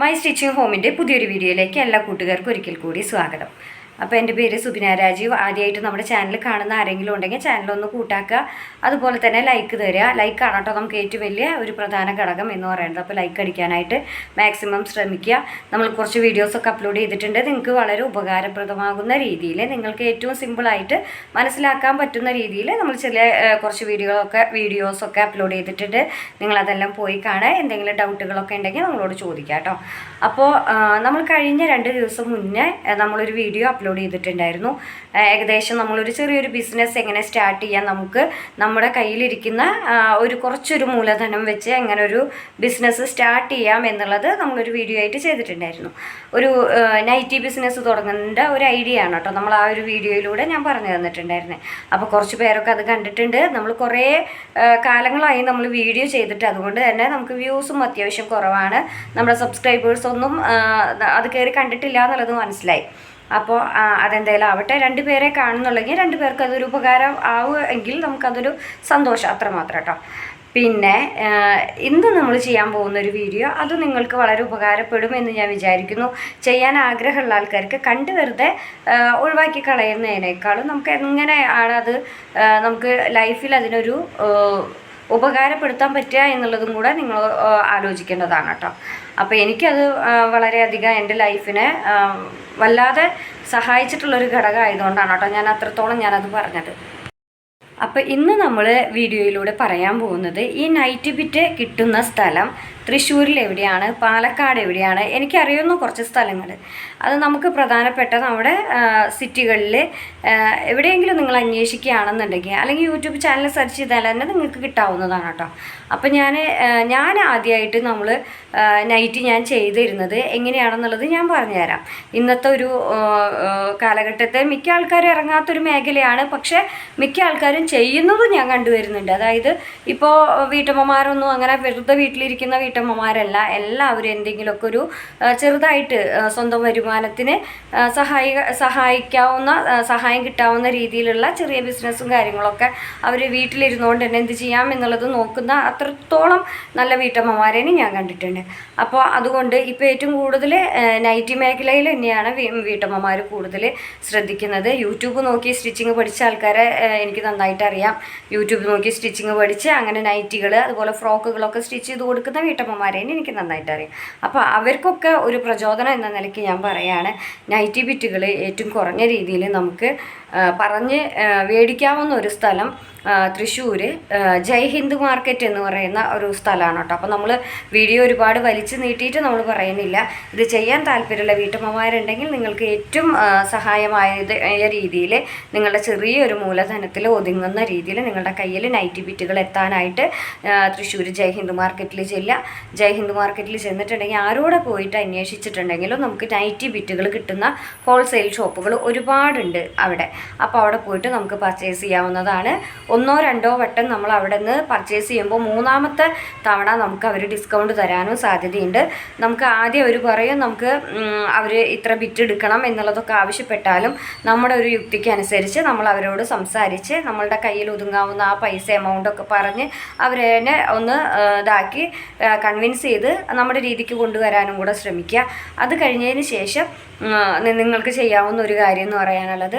My stitching ഹോമിന്റെ പുതിയൊരു വീഡിയോയിലേക്ക് എല്ലാ കൂട്ടുകാർക്കും ഒരിക്കൽ കൂടി സ്വാഗതം. അപ്പോൾ എന്റെ പേര് സുബിന രാജീവ്. ആദ്യമായിട്ട് നമ്മുടെ ചാനൽ കാണുന്ന ആരെങ്കിലും ഉണ്ടെങ്കിൽ ചാനൽ ഒന്ന് കൂട്ടാക്കുക. അതുപോലെ തന്നെ ലൈക്ക് തരിക. ലൈക്ക് ആണ് കേട്ടോ നമുക്ക് ഏറ്റവും വലിയ ഒരു പ്രധാന ഘടകം എന്ന് പറയുന്നത്. അപ്പോൾ ലൈക്ക് അടിക്കാനായിട്ട് മാക്സിമം ശ്രമിക്കുക. നമ്മൾ കുറച്ച് വീഡിയോസൊക്കെ അപ്ലോഡ് ചെയ്തിട്ടുണ്ട്. നിങ്ങൾക്ക് വളരെ ഉപകാരപ്രദമാകുന്ന രീതിയിൽ നിങ്ങൾക്ക് ഏറ്റവും സിമ്പിളായിട്ട് മനസ്സിലാക്കാൻ പറ്റുന്ന രീതിയിൽ നമ്മൾ ചില കുറച്ച് വീഡിയോകളൊക്കെ വീഡിയോസൊക്കെ അപ്ലോഡ് ചെയ്തിട്ടുണ്ട്. നിങ്ങളതെല്ലാം പോയി കാണുക. എന്തെങ്കിലും ഡൗട്ടുകളൊക്കെ ഉണ്ടെങ്കിൽ നമ്മളോട് ചോദിക്കാം കേട്ടോ. അപ്പോൾ നമ്മൾ കഴിഞ്ഞ രണ്ട് ദിവസം മുന്നേ നമ്മളൊരു വീഡിയോ അപ്ലോഡ് ചെയ്തിട്ടുണ്ടായിരുന്നു. ഏഹ്, ഏകദേശം നമ്മളൊരു ചെറിയൊരു ബിസിനസ് എങ്ങനെ സ്റ്റാർട്ട് ചെയ്യാൻ നമുക്ക് നമ്മുടെ കയ്യിലിരിക്കുന്ന ഒരു കുറച്ചൊരു മൂലധനം വെച്ച് എങ്ങനെ ഒരു ബിസിനസ് സ്റ്റാർട്ട് ചെയ്യാം എന്നുള്ളത് നമ്മളൊരു വീഡിയോ ആയിട്ട് ചെയ്തിട്ടുണ്ടായിരുന്നു. ഒരു നൈറ്റി ബിസിനസ് തുടങ്ങേണ്ട ഒരു ഐഡിയ ആണ് കേട്ടോ. നമ്മൾ ആ ഒരു വീഡിയോയിലൂടെ ഞാൻ പറഞ്ഞു തന്നിട്ടുണ്ടായിരുന്നത് അപ്പോൾ കുറച്ച് പേരൊക്കെ അത് കണ്ടിട്ടുണ്ട്. നമ്മൾ കുറേ കാലങ്ങളായി നമ്മൾ വീഡിയോ ചെയ്തിട്ട് അതുകൊണ്ട് തന്നെ നമുക്ക് വ്യൂസും അത്യാവശ്യം കുറവാണ്. നമ്മുടെ സബ്സ്ക്രൈബേഴ്സ് ഒന്നും ആ, അത് കയറി കണ്ടിട്ടില്ല എന്നുള്ളത് മനസ്സിലായി. അപ്പോൾ അതെന്തായാലും ആവട്ടെ. രണ്ട് പേരെ കാണുന്നുണ്ടെങ്കിൽ രണ്ട് പേർക്ക് അതൊരു ഉപകാരം ആവുമെങ്കിൽ നമുക്കതൊരു സന്തോഷം അത്രമാത്രം കേട്ടോ പിന്നെ ഇന്ന് നമ്മൾ ചെയ്യാൻ പോകുന്ന ഒരു വീഡിയോ അത് നിങ്ങൾക്ക് വളരെ ഉപകാരപ്പെടുമെന്ന് ഞാൻ വിചാരിക്കുന്നു. ചെയ്യാൻ ആഗ്രഹമുള്ള ആൾക്കാർക്ക് കണ്ടു വെറുതെ ഒഴിവാക്കി കളയുന്നതിനേക്കാളും നമുക്ക് എങ്ങനെയാണ് അത് നമുക്ക് ലൈഫിൽ അതിനൊരു ഉപകാരപ്പെടുത്താൻ പറ്റുക എന്നുള്ളതും കൂടെ നിങ്ങൾ ആലോചിക്കേണ്ടതാണ് കേട്ടോ അപ്പോൾ എനിക്കത് വളരെയധികം എന്റെ ലൈഫിനെ വല്ലാതെ സഹായിച്ചിട്ടുള്ളൊരു ഘടകം ആയതുകൊണ്ടാണ് കേട്ടോ ഞാൻ അത്രത്തോളം ഞാനത് പറഞ്ഞത്. അപ്പോൾ ഇന്ന് നമ്മൾ വീഡിയോയിലൂടെ പറയാൻ പോകുന്നത് ഈ നൈറ്റ് ബിറ്റ് കിട്ടുന്ന സ്ഥലം തൃശ്ശൂരിൽ എവിടെയാണ് പാലക്കാട് എവിടെയാണ് എനിക്കറിയുന്ന കുറച്ച് സ്ഥലങ്ങൾ അത് നമുക്ക് പ്രധാനപ്പെട്ട നമ്മുടെ സിറ്റികളിൽ എവിടെയെങ്കിലും നിങ്ങൾ അന്വേഷിക്കുകയാണെന്നുണ്ടെങ്കിൽ അല്ലെങ്കിൽ യൂട്യൂബ് ചാനൽ സെർച്ച് ചെയ്താൽ തന്നെ നിങ്ങൾക്ക് കിട്ടാവുന്നതാണ് കേട്ടോ. അപ്പോൾ ഞാൻ ഞാൻ ആദ്യമായിട്ട് നമ്മൾ നൈറ്റ് ഞാൻ ചെയ്തിരുന്നത് എങ്ങനെയാണെന്നുള്ളത് ഞാൻ പറഞ്ഞുതരാം. ഇന്നത്തെ ഒരു കാലഘട്ടത്തെ മിക്ക ആൾക്കാരും ഇറങ്ങാത്തൊരു മേഖലയാണ്. പക്ഷേ മിക്ക ആൾക്കാരും ചെയ്യുന്നതും ഞാൻ കണ്ടുവരുന്നുണ്ട്. അതായത് ഇപ്പോൾ വീട്ടമ്മമാരൊന്നും അങ്ങനെ വെറുതെ വീട്ടിലിരിക്കുന്ന വീട്ടമ്മമാരല്ല. എല്ലാവരും എന്തെങ്കിലുമൊക്കെ ഒരു ചെറുതായിട്ട് സ്വന്തം വരുമാനത്തിന് സഹായി സഹായിക്കാവുന്ന സഹായം കിട്ടാവുന്ന രീതിയിലുള്ള ചെറിയ ബിസിനസ്സും കാര്യങ്ങളൊക്കെ അവർ വീട്ടിലിരുന്നുകൊണ്ട് തന്നെ എന്ത് ചെയ്യാം എന്നുള്ളത് നോക്കുന്ന അത്രത്തോളം നല്ല വീട്ടമ്മമാരേനും ഞാൻ കണ്ടിട്ടുണ്ട്. അപ്പോൾ അതുകൊണ്ട് ഇപ്പോൾ ഏറ്റവും കൂടുതൽ നൈറ്റി മേഖലയിൽ തന്നെയാണ് വീട്ടമ്മമാർ കൂടുതൽ ശ്രദ്ധിക്കുന്നത്. യൂട്യൂബ് നോക്കി സ്റ്റിച്ചിങ് പഠിച്ച ആൾക്കാരെ എനിക്ക് നന്നായിട്ട് അറിയാം. യൂട്യൂബ് നോക്കി സ്റ്റിച്ചിങ് പഠിച്ച് അങ്ങനെ നൈറ്റികൾ അതുപോലെ ഫ്രോക്കുകളൊക്കെ സ്റ്റിച്ച് ചെയ്ത് കൊടുക്കുന്ന വീട്ടമ്മമാരെ എനിക്ക് നന്നായിട്ട് അറിയാം. അപ്പോൾ അവർക്കൊക്കെ ഒരു പ്രചോദനം എന്ന നിലയ്ക്ക് ഞാൻ പറയുകയാണ് നൈറ്റി ബിറ്റുകൾ ഏറ്റവും കുറഞ്ഞ രീതിയിൽ നമുക്ക് പറഞ്ഞ് മേടിക്കാവുന്ന ഒരു സ്ഥലം തൃശ്ശൂർ ജയ് ഹിന്ദ് മാർക്കറ്റ് എന്ന് പറയുന്ന ഒരു സ്ഥലമാണ് കേട്ടോ. അപ്പോൾ നമ്മൾ വീഡിയോ ഒരുപാട് വലിച്ചു നീട്ടിയിട്ട് നമ്മൾ പറയുന്നില്ല. ഇത് ചെയ്യാൻ താല്പര്യമുള്ള വീട്ടമ്മമാരുണ്ടെങ്കിൽ നിങ്ങൾക്ക് ഏറ്റവും സഹായമായ രീതിയിൽ നിങ്ങളുടെ ചെറിയൊരു മൂലധനത്തിൽ ഒതുങ്ങുന്ന രീതിയിൽ നിങ്ങളുടെ കയ്യിൽ നൈറ്റി ബിറ്റുകൾ എത്താനായിട്ട് തൃശ്ശൂർ ജയ് ഹിന്ദ് മാർക്കറ്റിൽ ചെല്ലുക. ജയ് ഹിന്ദ് മാർക്കറ്റിൽ ചെന്നിട്ടുണ്ടെങ്കിൽ ആരോടെ പോയിട്ട് അന്വേഷിച്ചിട്ടുണ്ടെങ്കിലും നമുക്ക് നൈറ്റി ബിറ്റുകൾ കിട്ടുന്ന ഹോൾസെയിൽ ഷോപ്പുകൾ ഒരുപാടുണ്ട് അവിടെ. അപ്പോൾ അവിടെ പോയിട്ട് നമുക്ക് പർച്ചേസ് ചെയ്യാവുന്നതാണ്. ഒന്നോ രണ്ടോ വട്ടം നമ്മൾ അവിടെ നിന്ന് പർച്ചേസ് ചെയ്യുമ്പോൾ മൂന്നാമത്തെ തവണ നമുക്ക് അവർ ഡിസ്കൗണ്ട് തരാനും സാധ്യതയുണ്ട്. നമുക്ക് ആദ്യം അവർ പറയും നമുക്ക് അവർ ഇത്ര ബിറ്റ് എടുക്കണം എന്നുള്ളതൊക്കെ ആവശ്യപ്പെട്ടാലും നമ്മുടെ ഒരു യുക്തിക്ക് അനുസരിച്ച് നമ്മൾ അവരോട് സംസാരിച്ച് നമ്മളുടെ കയ്യിൽ ഒതുങ്ങാവുന്ന ആ പൈസ എമൗണ്ട് ഒക്കെ പറഞ്ഞ് അവരെ ഒന്ന് ഇതാക്കി കൺവിൻസ് ചെയ്ത് നമ്മുടെ രീതിക്ക് കൊണ്ടുവരാനും കൂടെ ശ്രമിക്കുക. അത് കഴിഞ്ഞതിന് ശേഷം നിങ്ങൾക്ക് ചെയ്യാവുന്ന ഒരു കാര്യം എന്ന് പറയാനുള്ളത്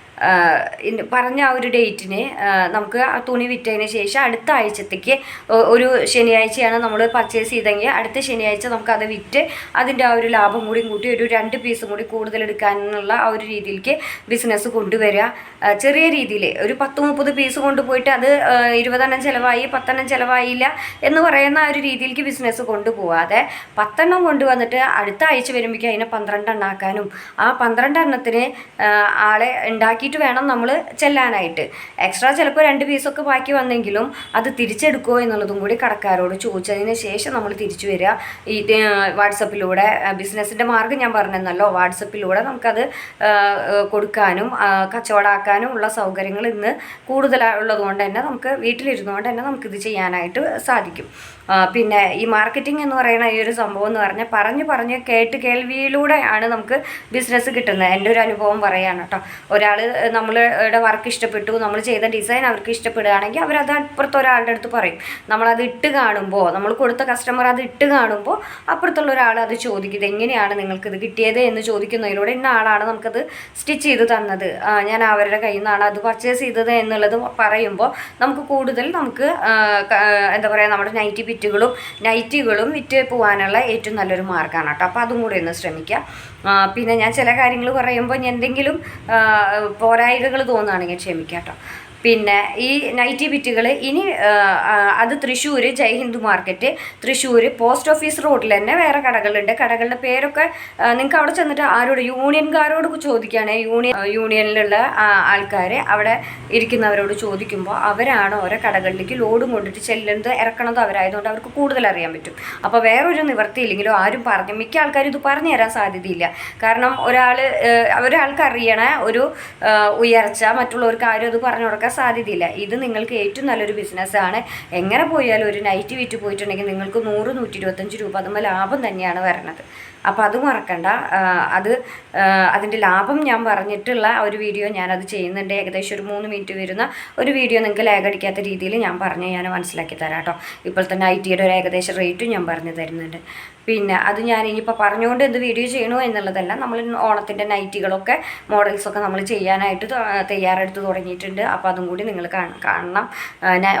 പറഞ്ഞ ആ ഒരു ഡേറ്റിന് നമുക്ക് ആ തുണി വിറ്റതിന് ശേഷം അടുത്ത ആഴ്ചത്തേക്ക് ഒരു ശനിയാഴ്ചയാണ് നമ്മൾ പർച്ചേസ് ചെയ്തെങ്കിൽ അടുത്ത ശനിയാഴ്ച നമുക്കത് വിറ്റ് അതിന്റെ ആ ഒരു ലാഭം കൂടി കൂട്ടി ഒരു രണ്ട് പീസും കൂടി കൂടുതൽ എടുക്കാനുള്ള ആ ഒരു രീതിയിലേക്ക് ബിസിനസ് കൊണ്ടുവരിക. ചെറിയ രീതിയിൽ ഒരു പത്ത് മുപ്പത് പീസ് കൊണ്ടുപോയിട്ട് അത് ഇരുപതെണ്ണം ചിലവായി പത്തെണ്ണം ചിലവായില്ല എന്ന് പറയുന്ന ആ ഒരു രീതിയിലേക്ക് ബിസിനസ് കൊണ്ടുപോകാതെ പത്തെണ്ണം കൊണ്ടുവന്നിട്ട് അടുത്ത ആഴ്ച വരുമ്പോഴേക്കും അതിനെ പന്ത്രണ്ടെണ്ണം ആക്കാനും ആ പന്ത്രണ്ടെണ്ണത്തിന് ആളെ ആളെ ഉണ്ടാക്കിയിട്ട് വേണം നമ്മൾ ചെല്ലാനായിട്ട്. എക്സ്ട്രാ ചിലപ്പോൾ രണ്ട് പീസൊക്കെ ബാക്കി വന്നെങ്കിലും അത് തിരിച്ചെടുക്കുമോ എന്നുള്ളതും കൂടി കടക്കാരോട് ചോദിച്ചതിന് ശേഷം നമ്മൾ തിരിച്ചു വരിക. ഈ വാട്സപ്പിലൂടെ ബിസിനസ്സിന്റെ മാർഗം ഞാൻ പറഞ്ഞെന്നല്ലോ. വാട്സപ്പിലൂടെ നമുക്കത് കൊടുക്കാനും കച്ചവടമാക്കാനും ഉള്ള സൗകര്യങ്ങൾ ഇന്ന് കൂടുതലുള്ളത് കൊണ്ട് തന്നെ നമുക്ക് വീട്ടിലിരുന്നുകൊണ്ട് തന്നെ നമുക്കിത് ചെയ്യാനായിട്ട് സാധിക്കും. പിന്നെ ഈ മാർക്കറ്റിംഗ് എന്ന് പറയുന്ന ഈ ഒരു സംഭവം എന്ന് പറഞ്ഞാൽ പറഞ്ഞ് പറഞ്ഞ് കേട്ട് കേൾവിയിലൂടെയാണ് നമുക്ക് ബിസിനസ് കിട്ടുന്നത്. എന്റെ ഒരു അനുഭവം പറയാണ് കേട്ടോ ഒരാൾ നമ്മളുടെ വർക്ക് ഇഷ്ടപ്പെട്ടു നമ്മൾ ചെയ്ത ഡിസൈൻ അവർക്ക് ഇഷ്ടപ്പെടുകയാണെങ്കിൽ അവരത് അപ്പുറത്ത് ഒരാളുടെ അടുത്ത് പറയും. നമ്മളത് ഇട്ട് കാണുമ്പോൾ നമ്മൾ കൊടുത്ത കസ്റ്റമർ അത് ഇട്ട് കാണുമ്പോൾ അപ്പുറത്തുള്ള ഒരാൾ അത് ചോദിക്കും എങ്ങനെയാണ് നിങ്ങൾക്ക് ഇത് കിട്ടിയത്? എന്ന് ചോദിക്കുന്നതിലൂടെ ഇന്ന ആളാണ് നമുക്കത് സ്റ്റിച്ച് ചെയ്ത് തന്നത്. ഞാൻ അവരുടെ കയ്യിൽ നിന്നാണ് അത് പർച്ചേസ് ചെയ്തത് എന്നുള്ളത് പറയുമ്പോൾ നമുക്ക് കൂടുതൽ നമുക്ക് എന്താ പറയുക നമ്മുടെ നൈറ്റി പിറ്റുകളും നൈറ്റികളും വിറ്റ് പോകാനുള്ള ഏറ്റവും നല്ലൊരു മാർഗമാണ് കേട്ടോ. അപ്പോൾ അതും കൂടി ഒന്ന് ശ്രമിക്കുക പിന്നെ ഞാൻ ചില കാര്യങ്ങൾ പറയുമ്പോൾ എന്തെങ്കിലും പോരായികകൾ തോന്നുകയാണെങ്കിൽ ക്ഷമിക്കാം കേട്ടോ. പിന്നെ ഈ നൈറ്റി ബിറ്റുകൾ ഇനി അത് Thrissur Jai Hindu market Thrissur post office റോഡിൽ തന്നെ വേറെ കടകളുണ്ട്. കടകളുടെ പേരൊക്കെ നിങ്ങൾക്ക് അവിടെ ചെന്നിട്ട് ആരോട് യൂണിയൻകാരോട് ചോദിക്കുകയാണ് യൂണിയൻ യൂണിയനിലുള്ള ആൾക്കാർ അവിടെ ഇരിക്കുന്നവരോട് ചോദിക്കുമ്പോൾ അവരാണ് ഓരോ കടകളിലേക്ക് ലോഡും കൊണ്ടിട്ട് ചെല്ലുന്നത് ഇറക്കണത് അവരായതുകൊണ്ട് അവർക്ക് കൂടുതൽ അറിയാൻ പറ്റും. അപ്പോൾ വേറൊരു നിവർത്തിയില്ലെങ്കിലും ആരും പറഞ്ഞു മിക്ക ആൾക്കാരും ഇത് പറഞ്ഞു തരാൻ സാധ്യതയില്ല. കാരണം ഒരാൾ ഒരാൾക്ക് അറിയണ ഒരു ഉയർച്ച മറ്റുള്ളവർക്ക് ആരും അത് പറഞ്ഞു കൊടുക്കാൻ സാധ്യതയില്ല. ഇത് നിങ്ങൾക്ക് ഏറ്റവും നല്ലൊരു ബിസിനസ്സാണ് എങ്ങനെ പോയാലും ഒരു നൈറ്റ് വിറ്റ് പോയിട്ടുണ്ടെങ്കിൽ നിങ്ങൾക്ക് നൂറ് നൂറ്റി ഇരുപത്തഞ്ച് രൂപ അതുമ്പോൾ ലാഭം തന്നെയാണ് വരണത്. അപ്പോൾ അത് മറക്കണ്ട. അത് അതിന്റെ ലാഭം ഞാൻ പറഞ്ഞിട്ടുള്ള ഒരു വീഡിയോ ഞാനത് ചെയ്യുന്നുണ്ട്. ഏകദേശം ഒരു മൂന്ന് മിനിറ്റ് വരുന്ന ഒരു വീഡിയോ നിങ്ങൾക്ക് ലാഗ് അടിക്കാത്ത രീതിയിൽ ഞാൻ പറഞ്ഞ് ഞാൻ മനസ്സിലാക്കി തരാം കേട്ടോ. ഇപ്പോഴത്തെ നൈറ്റിയുടെ ഒരു ഏകദേശം റേറ്റും ഞാൻ പറഞ്ഞു തരുന്നുണ്ട്. പിന്നെ അത് ഞാൻ ഇനിയിപ്പോൾ പറഞ്ഞുകൊണ്ട് എന്ത് വീഡിയോ ചെയ്യണോ എന്നുള്ളതല്ല നമ്മൾ ഓണത്തിന്റെ നൈറ്റികളൊക്കെ മോഡൽസൊക്കെ നമ്മൾ ചെയ്യാനായിട്ട് തയ്യാറെടുത്ത് തുടങ്ങിയിട്ടുണ്ട്. അപ്പോൾ അതും കൂടി നിങ്ങൾ കാണണം.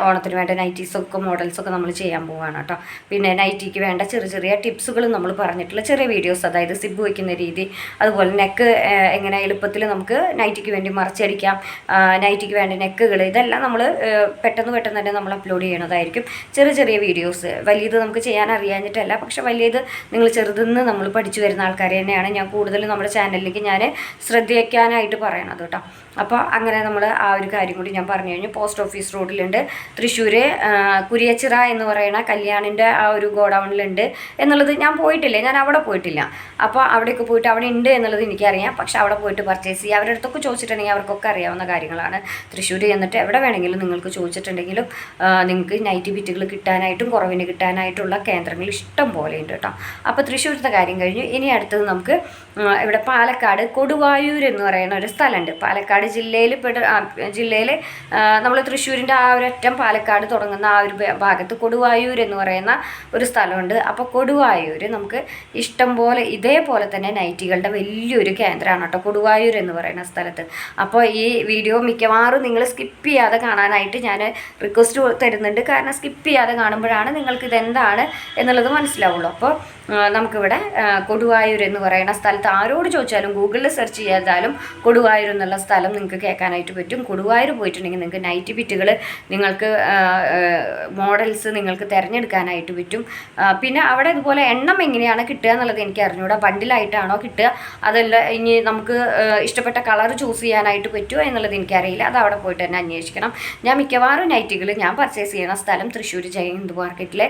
ഓണത്തിന് വേണ്ട നൈറ്റീസൊക്കെ മോഡൽസൊക്കെ നമ്മൾ ചെയ്യാൻ പോവുകയാണ് കേട്ടോ. പിന്നെ നൈറ്റിക്ക് വേണ്ട ചെറിയ ചെറിയ ടിപ്സുകൾ നമ്മൾ പറഞ്ഞിട്ടുള്ള ചെറിയ വീഡിയോസ് അതായത് സിബ് വയ്ക്കുന്ന രീതി അതുപോലെ നെക്ക് എങ്ങനെ എളുപ്പത്തിൽ നമുക്ക് നൈറ്റിക്ക് വേണ്ടി മറിച്ചടിക്കാം നൈറ്റിക്ക് വേണ്ട നെക്കുകൾ ഇതെല്ലാം നമ്മൾ പെട്ടെന്ന് പെട്ടെന്ന് തന്നെ നമ്മൾ അപ്ലോഡ് ചെയ്യണതായിരിക്കും. ചെറിയ ചെറിയ വീഡിയോസ് വലിയത് നമുക്ക് ചെയ്യാൻ അറിയാഞ്ഞിട്ടല്ല പക്ഷെ വലിയത് നിങ്ങൾ ചെറുതെന്ന് നമ്മൾ പഠിച്ചു വരുന്ന ആൾക്കാർ തന്നെയാണ്. ഞാൻ കൂടുതലും നമ്മുടെ ചാനലിലേക്ക് ഞാൻ ശ്രദ്ധിക്കാനായിട്ട് പറയണത് കേട്ടോ. അപ്പോൾ അങ്ങനെ നമ്മൾ ആ ഒരു കാര്യം കൂടി ഞാൻ പറഞ്ഞു കഴിഞ്ഞു. പോസ്റ്റ് ഓഫീസ് റോഡിലുണ്ട്. തൃശ്ശൂർ കുരിയച്ചിറ എന്ന് പറയുന്ന കല്യാണിന്റെ ആ ഒരു ഗോഡൗണിലുണ്ട് എന്നുള്ളത് ഞാൻ പോയിട്ടില്ല. ഞാൻ അവിടെ പോയിട്ടില്ല. അപ്പോൾ അവിടെയൊക്കെ പോയിട്ട് അവിടെ ഉണ്ട് എന്നുള്ളത് എനിക്കറിയാം. പക്ഷെ അവിടെ പോയിട്ട് പർച്ചേസ് ചെയ്യുക അവരുടെ അടുത്തൊക്കെ ചോദിച്ചിട്ടുണ്ടെങ്കിൽ അവർക്കൊക്കെ അറിയാവുന്ന കാര്യങ്ങളാണ്. തൃശ്ശൂർ എന്നിട്ട് എവിടെ വേണമെങ്കിലും നിങ്ങൾക്ക് ചോദിച്ചിട്ടുണ്ടെങ്കിലും നിങ്ങൾക്ക് നൈറ്റി ബിറ്റുകൾ കിട്ടാനായിട്ടും കുറവിന് കിട്ടാനായിട്ടുള്ള കേന്ദ്രങ്ങൾ ഇഷ്ടം പോലെ ഉണ്ട് കേട്ടോ അപ്പോൾ തൃശ്ശൂരത്തെ കാര്യം കഴിഞ്ഞു. ഇനി അടുത്തത് നമുക്ക് ഇവിടെ പാലക്കാട് കൊടുവായൂർ എന്ന് പറയുന്ന ഒരു സ്ഥലമുണ്ട്. പാലക്കാട് ജില്ലയിൽ പെട ജില്ലയിൽ നമ്മൾ തൃശ്ശൂരിന്റെ ആ ഒരു അറ്റം പാലക്കാട് തുടങ്ങുന്ന ആ ഒരു ഭാഗത്ത് കൊടുവായൂർ എന്ന് പറയുന്ന ഒരു സ്ഥലമുണ്ട്. അപ്പോൾ കൊടുവായൂർ നമുക്ക് ഇഷ്ടം പോലെ ഇതേപോലെ തന്നെ നൈറ്റികളുടെ വലിയൊരു കേന്ദ്രമാണ് കേട്ടോ കൊടുവായൂർ എന്ന് പറയുന്ന സ്ഥലത്ത്. അപ്പോൾ ഈ വീഡിയോ മിക്കവാറും നിങ്ങൾ സ്കിപ്പ് ചെയ്യാതെ കാണാനായിട്ട് ഞാൻ റിക്വസ്റ്റ് തരുന്നുണ്ട്. കാരണം സ്കിപ്പ് ചെയ്യാതെ കാണുമ്പോഴാണ് നിങ്ങൾക്ക് ഇതെന്താണ് എന്നുള്ളത് മനസ്സിലാവുള്ളൂ. അപ്പോൾ ആ, നമുക്കിവിടെ കൊടുവായൂർ എന്ന് പറയുന്ന സ്ഥലത്ത് ആരോട് ചോദിച്ചാലും ഗൂഗിളിൽ സെർച്ച് ചെയ്താലും കൊടുവായൂർ എന്നുള്ള സ്ഥലം നിങ്ങൾക്ക് കേൾക്കാനായിട്ട് പറ്റും. കൊടുവായൂർ പോയിട്ടുണ്ടെങ്കിൽ നിങ്ങൾക്ക് നൈറ്റ് ബിറ്റുകൾ നിങ്ങൾക്ക് മോഡൽസ് നിങ്ങൾക്ക് തിരഞ്ഞെടുക്കാനായിട്ട് പറ്റും. പിന്നെ അവിടെ ഇതുപോലെ എണ്ണം എങ്ങനെയാണ് കിട്ടുക എന്നുള്ളത് എനിക്ക് അറിഞ്ഞുകൂടാ ബണ്ടിലായിട്ടാണോ കിട്ടുക? അതല്ല ഇനി നമുക്ക് ഇഷ്ടപ്പെട്ട കളർ ചൂസ് ചെയ്യാനായിട്ട് പറ്റുമോ എന്നുള്ളത് എനിക്കറിയില്ല. അത് അവിടെ പോയിട്ട് തന്നെ അന്വേഷിക്കണം. ഞാൻ മിക്കവാറും നൈറ്റുകൾ ഞാൻ പർച്ചേസ് ചെയ്യുന്ന സ്ഥലം തൃശ്ശൂർ ജയ ഹിന്ദു മാർക്കറ്റിലെ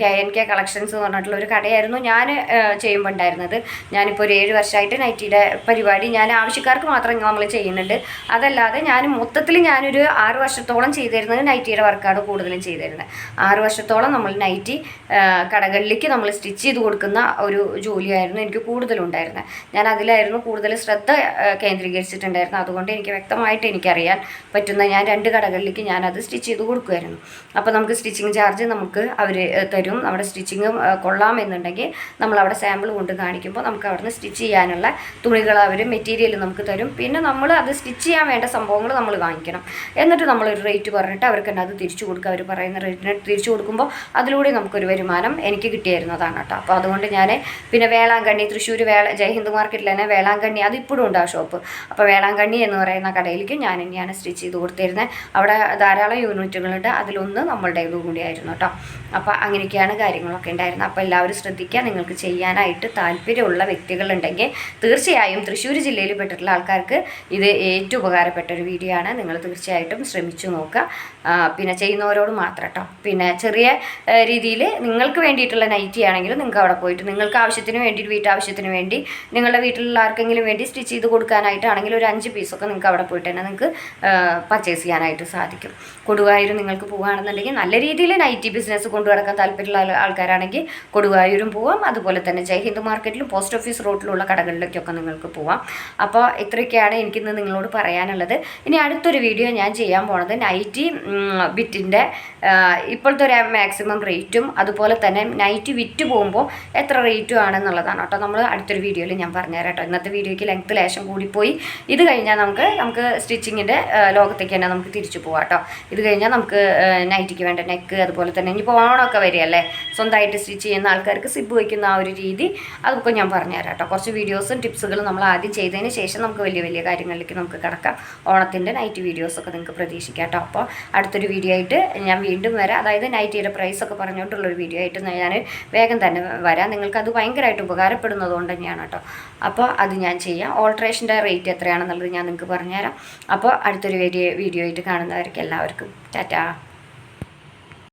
കെ എൻ കെ കളക്ഷൻസ് എന്ന് പറഞ്ഞിട്ടുള്ള ഒരു കടയായിരുന്നു ഞാൻ ചെയ്യുമ്പോൾ ഉണ്ടായിരുന്നത്. ഞാനിപ്പോൾ ഒരു ഏഴ് വർഷമായിട്ട് നൈറ്റിയുടെ പരിപാടി ഞാൻ ആവശ്യക്കാർക്ക് മാത്രം നമ്മൾ ചെയ്യുന്നുണ്ട്. അതല്ലാതെ ഞാൻ മൊത്തത്തിൽ ഞാനൊരു ആറ് വർഷത്തോളം ചെയ്തിരുന്നത് നൈറ്റിയുടെ വർക്കാണ് കൂടുതലും ചെയ്തിരുന്നത് ആറ് വർഷത്തോളം നമ്മൾ നൈറ്റി കടകളിലേക്ക് നമ്മൾ സ്റ്റിച്ച് ചെയ്ത് കൊടുക്കുന്ന ഒരു ജോലിയായിരുന്നു എനിക്ക് കൂടുതലുണ്ടായിരുന്നത് ഞാൻ അതിലായിരുന്നു കൂടുതൽ ശ്രദ്ധ കേന്ദ്രീകരിച്ചിട്ടുണ്ടായിരുന്നത് അതുകൊണ്ട് എനിക്ക് വ്യക്തമായിട്ട് എനിക്കറിയാൻ പറ്റുന്ന ഞാൻ രണ്ട് കടകളിലേക്ക് ഞാനത് സ്റ്റിച്ച് ചെയ്ത് കൊടുക്കുമായിരുന്നു അപ്പോൾ നമുക്ക് സ്റ്റിച്ചിങ് ചാർജ് നമുക്ക് അവർ തരും. നമ്മുടെ സ്റ്റിച്ചിങ് കൊള്ളാം എന്നുണ്ടെങ്കിൽ നമ്മൾ അവിടെ സാമ്പിൾ കൊണ്ട് കാണിക്കുമ്പോൾ നമുക്ക് അവിടുന്ന് സ്റ്റിച്ച് ചെയ്യാനുള്ള തുണികൾ അവർ മെറ്റീരിയൽ നമുക്ക് തരും. പിന്നെ നമ്മൾ അത് സ്റ്റിച്ച് ചെയ്യാൻ വേണ്ട സംഭവങ്ങൾ നമ്മൾ വാങ്ങിക്കണം. എന്നിട്ട് നമ്മളൊരു റേറ്റ് പറഞ്ഞിട്ട് അവർക്ക് തന്നെ അത് തിരിച്ചു കൊടുക്കുക. അവർ പറയുന്ന റേറ്റിന് തിരിച്ചു കൊടുക്കുമ്പോൾ അതിലൂടെ നമുക്കൊരു വരുമാനം എനിക്ക് കിട്ടിയിരുന്നതാണ് കേട്ടോ. അപ്പോൾ അതുകൊണ്ട് ഞാൻ പിന്നെ വേളാങ്കണ്ണി തൃശ്ശൂർ വേള ജയഹിന്ദു മാർക്കറ്റിൽ തന്നെ വേളാങ്കണ്ണി അത് ഇപ്പോഴും ഉണ്ട് ആ ഷോപ്പ് അപ്പോൾ വേളാങ്കണ്ണി എന്ന് പറയുന്ന കടയിലേക്ക് ഞാൻ തന്നെയാണ് സ്റ്റിച്ച് ചെയ്ത് കൊടുത്തിരുന്നത്. അവിടെ ധാരാളം യൂണിറ്റുകളുണ്ട് അതിലൊന്ന് നമ്മളുടെ ഇതും കൂടിയായിരുന്നു കേട്ടോ. അപ്പോൾ അങ്ങനെയൊക്കെയാണ് കാര്യങ്ങളൊക്കെ ഉണ്ടായിരുന്നത്. ഉണ്ടായിരുന്നു അപ്പോൾ എല്ലാവരും ശ്രദ്ധിക്കുക. നിങ്ങൾക്ക് ചെയ്യാനായിട്ട് താല്പര്യമുള്ള വ്യക്തികളുണ്ടെങ്കിൽ തീർച്ചയായും തൃശ്ശൂർ ജില്ലയിൽ പെട്ടിട്ടുള്ള ആൾക്കാർക്ക് ഇത് ഏറ്റവും ഉപകാരപ്പെട്ട ഒരു വീഡിയോ ആണ്. നിങ്ങൾ തീർച്ചയായിട്ടും ശ്രമിച്ചു നോക്കുക. പിന്നെ ചെയ്യുന്നവരോട് മാത്രം കേട്ടോ പിന്നെ ചെറിയ രീതിയിൽ നിങ്ങൾക്ക് വേണ്ടിയിട്ടുള്ള നൈറ്റി ആണെങ്കിലും നിങ്ങൾക്ക് അവിടെ പോയിട്ട് നിങ്ങൾക്ക് ആവശ്യത്തിന് വേണ്ടി വീട്ടാവശ്യത്തിന് വേണ്ടി നിങ്ങളുടെ വീട്ടിലുള്ള ആർക്കെങ്കിലും വേണ്ടി സ്റ്റിച്ച് ചെയ്ത് കൊടുക്കാനായിട്ടാണെങ്കിൽ ഒരു അഞ്ച് പീസൊക്കെ നിങ്ങൾക്ക് അവിടെ പോയിട്ട് തന്നെ നിങ്ങൾക്ക് പർച്ചേസ് ചെയ്യാനായിട്ട് സാധിക്കും. കൊടുവായൂർ നിങ്ങൾക്ക് പോകുകയാണെന്നുണ്ടെങ്കിൽ നല്ല രീതിയിൽ നൈറ്റി ബിസിനസ് കൊണ്ടുനടക്കാൻ താല്പര്യമുള്ള ആൾക്കാരാണെങ്കിൽ കൊടുവായൂരും പോവാം. അതുപോലെ തന്നെ ജയ്ഹിന്ദ് മാർക്കറ്റിലും പോസ്റ്റ് ഓഫീസ് റോഡിലുള്ള കടകളിലേക്കൊക്കെ നിങ്ങൾക്ക് പോവാം. അപ്പോൾ ഇത്രയൊക്കെയാണ് എനിക്കിന്ന് നിങ്ങളോട് പറയാനുള്ളത്. ഇനി അടുത്തൊരു വീഡിയോ ഞാൻ ചെയ്യാൻ പോണത് നൈറ്റി ബിറ്റിന്റെ ഇപ്പോഴത്തെ ഒരു മാക്സിമം റേറ്റും അതുപോലെ തന്നെ നൈറ്റ് വിറ്റ് പോകുമ്പോൾ എത്ര റേറ്റും ആണെന്നുള്ളതാണ്. കേട്ടോ നമ്മൾ അടുത്തൊരു വീഡിയോയിൽ ഞാൻ പറഞ്ഞുതരാം കേട്ടോ. ഇന്നത്തെ വീഡിയോയ്ക്ക് ലെങ്ത് ലേശം കൂടിപ്പോയി. ഇത് കഴിഞ്ഞാൽ നമുക്ക് നമുക്ക് സ്റ്റിച്ചിങ്ങിന്റെ ലോകത്തേക്ക് തന്നെ നമുക്ക് തിരിച്ചു പോവാം കേട്ടോ. ഇത് കഴിഞ്ഞാൽ നമുക്ക് നൈറ്റിക്ക് വേണ്ട നെക്ക് അതുപോലെ തന്നെ ഇനിയിപ്പോൾ ഓണമൊക്കെ വരികയല്ലേ? സ്വന്തമായിട്ട് സ്റ്റിച്ച് ചെയ്യുന്ന ആൾക്കാർക്ക് സിബ് വയ്ക്കുന്ന ആ ഒരു രീതി അതൊക്കെ ഞാൻ പറഞ്ഞുതരാം കേട്ടോ. കുറച്ച് വീഡിയോസും ടിപ്സുകളും നമ്മൾ ആദ്യം ചെയ്തതിന് ശേഷം നമുക്ക് വലിയ വലിയ കാര്യങ്ങളിലേക്ക് നമുക്ക് കിടക്കാം. ഓണത്തിന്റെ നൈറ്റ് വീഡിയോസൊക്കെ നിങ്ങൾക്ക് പ്രതീക്ഷിക്കാം കേട്ടോ. അപ്പോൾ അടുത്തൊരു വീഡിയോ ആയിട്ട് ഞാൻ വീണ്ടും വരാം. അതായത് നൈറ്റിയുടെ പ്രൈസ് ഒക്കെ പറഞ്ഞുകൊണ്ടുള്ളൊരു വീഡിയോ ആയിട്ട് ഞാൻ വേഗം തന്നെ വരാം. നിങ്ങൾക്ക് അത് ഭയങ്കരമായിട്ട് ഉപകാരപ്പെടുന്നത് കൊണ്ട് തന്നെയാണ് കേട്ടോ. അപ്പോൾ അത് ഞാൻ ചെയ്യാം. ഓൾട്രേഷന്റെ റേറ്റ് എത്രയാണെന്നുള്ളത് ഞാൻ നിങ്ങൾക്ക് പറഞ്ഞുതരാം. അപ്പോൾ അടുത്തൊരു വീഡിയോ വീഡിയോ ആയിട്ട് കാണുന്നവർക്ക് എല്ലാവർക്കും ടാറ്റാ.